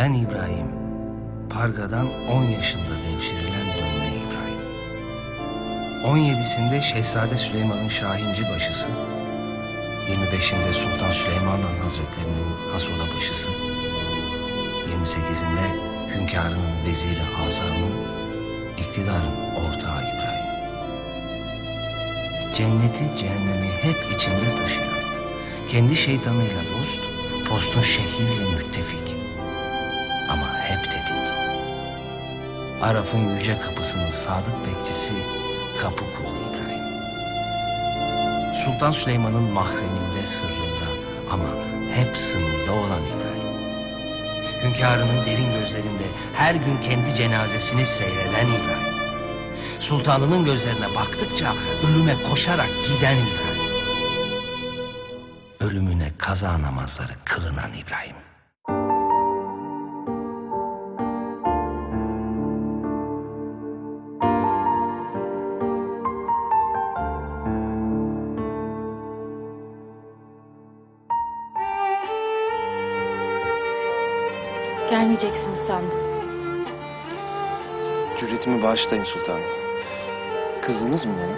Ben İbrahim. Parga'dan 10 yaşında devşirilen dönme İbrahim. 17'sinde Şehzade Süleyman'ın Şahinci başısı, 25'inde Sultan Süleyman Han Hazretlerinin Hasoda başısı, 28'inde hünkârının veziri azamı, iktidarın ortağı İbrahim. Cenneti, cehennemi hep içinde taşıyan, kendi şeytanıyla dost, postun şehriyle müttefik. Tetik. Araf'ın yüce kapısının sadık bekçisi kapı kulu İbrahim. Sultan Süleyman'ın mahreminde sırrında ama hep sınırda olan İbrahim. Hünkârının derin gözlerinde her gün kendi cenazesini seyreden İbrahim. Sultanının gözlerine baktıkça ölüme koşarak giden İbrahim. Ölümüne kaza namazları kılınan İbrahim. Gelmeyeceksiniz sandım. Cüretimi bağışlayın sultanım. Kızdınız mı bana?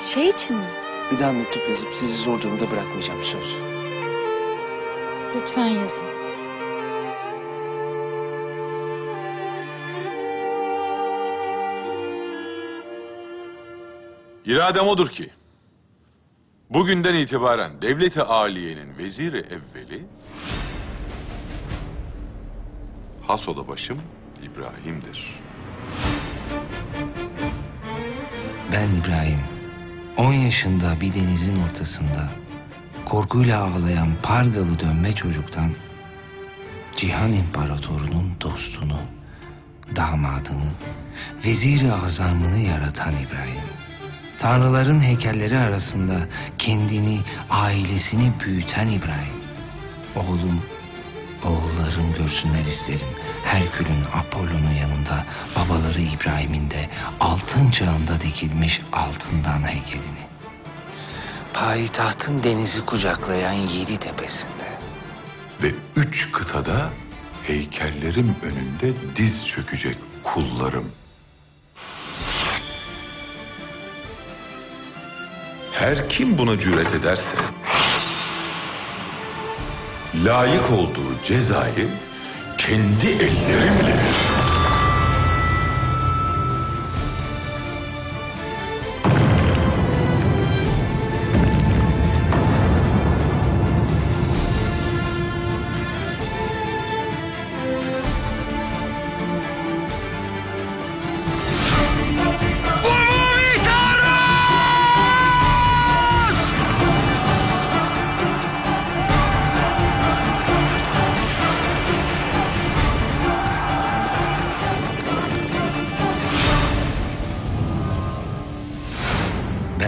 Şey için mi? Bir daha mektup yazıp sizi zor durumda bırakmayacağım söz. Lütfen yazın. İradem odur ki, bugünden itibaren devleti aliyenin veziri evveli, Hasoda başım İbrahim'dir. Ben İbrahim. 10 yaşında bir denizin ortasında korkuyla ağlayan Pargalı dönme çocuktan Cihan İmparatorunun dostunu, damadını, veziri azamını yaratan İbrahim. Tanrıların heykelleri arasında kendini, ailesini büyüten İbrahim. Oğlum, oğullarım görsünler isterim. Herkül'ün Apollon'un yanında babaları İbrahim'in de altın çağında dikilmiş altından heykelini. Payitahtın denizi kucaklayan yedi tepesinde. Ve üç kıtada heykellerim önünde diz çökecek kullarım. Her kim buna cüret ederse, layık olduğu cezayı kendi ellerimle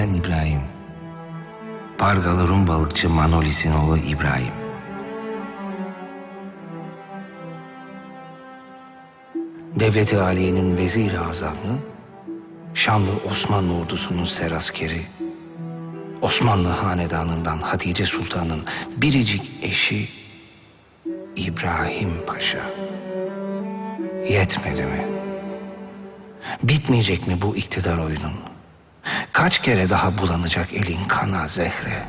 Ben İbrahim. Pargalı Rum balıkçı Manolis'in oğlu İbrahim. Devleti Aliye'nin vezir-i azamı, şanlı Osmanlı ordusunun seraskeri, Osmanlı hanedanından Hatice Sultan'ın biricik eşi İbrahim Paşa. Yetmedi mi? Bitmeyecek mi bu iktidar oyunun? Kaç kere daha bulanacak elin kana zehre?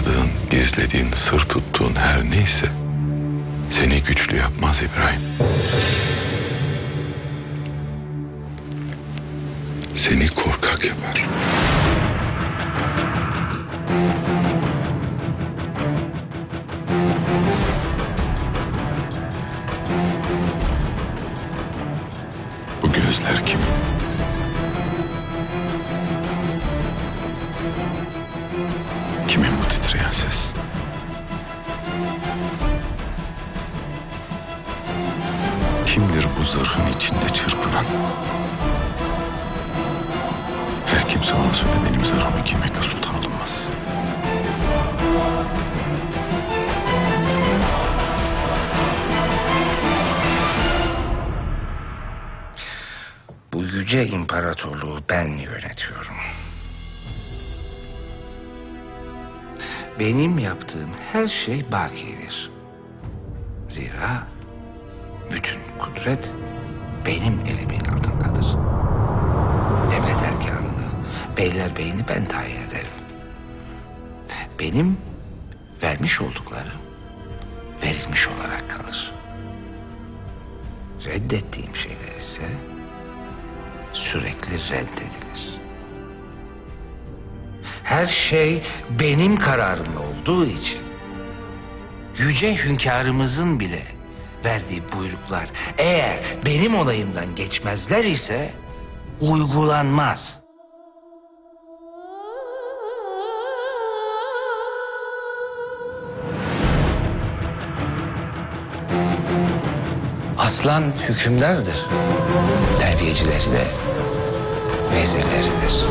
Sakladığın, gizlediğin, sır tuttuğun her neyse seni güçlü yapmaz İbrahim. Seni korkak yapar. Bugün Kimin zırhın içinde çırpınan? Her kimse ona söyle benim zırhımı giymekle sultan olunmaz. Bu yüce imparatorluğu ben yönetiyorum. Benim yaptığım her şey bakidir. Zira bütün kudret benim elimin altındadır. Devlet erkanını, beyler beyini ben tayin ederim. Benim vermiş olduklarım verilmiş olarak kalır. Reddettiğim şeyler ise sürekli reddedilir. Her şey benim kararımla olduğu için yüce hünkârımızın bile verdiği buyruklar eğer benim onayımdan geçmezler ise uygulanmaz. Aslan hükümdardır. Terbiyecileri de vezirleridir.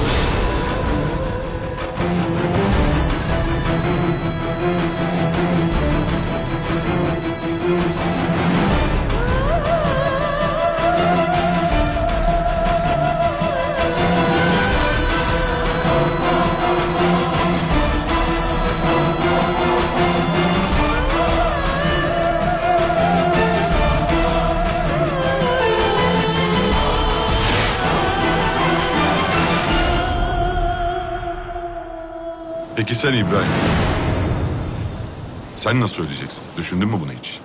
Peki sen İbrahim? Sen nasıl ödeyeceksin? Düşündün mü bunu hiç?